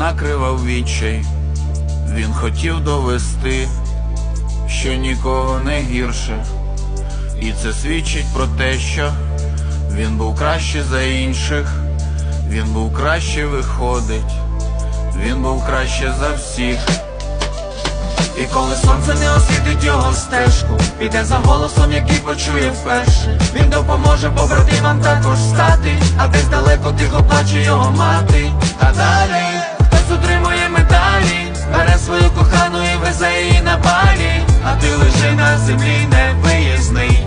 накривав відчай, він хотів довести, що нікого не гірше, і це свідчить про те, що він був краще за інших, він був краще виходить, він був краще за всіх. І коли сонце не освітить його стежку, піде за голосом, який почує вперше. Він допоможе побратимам також стати, тихо плаче його мати. А далі хтось утримує медалі, бере свою кохану і везе її на балі. А ти лежи на землі невиїзний,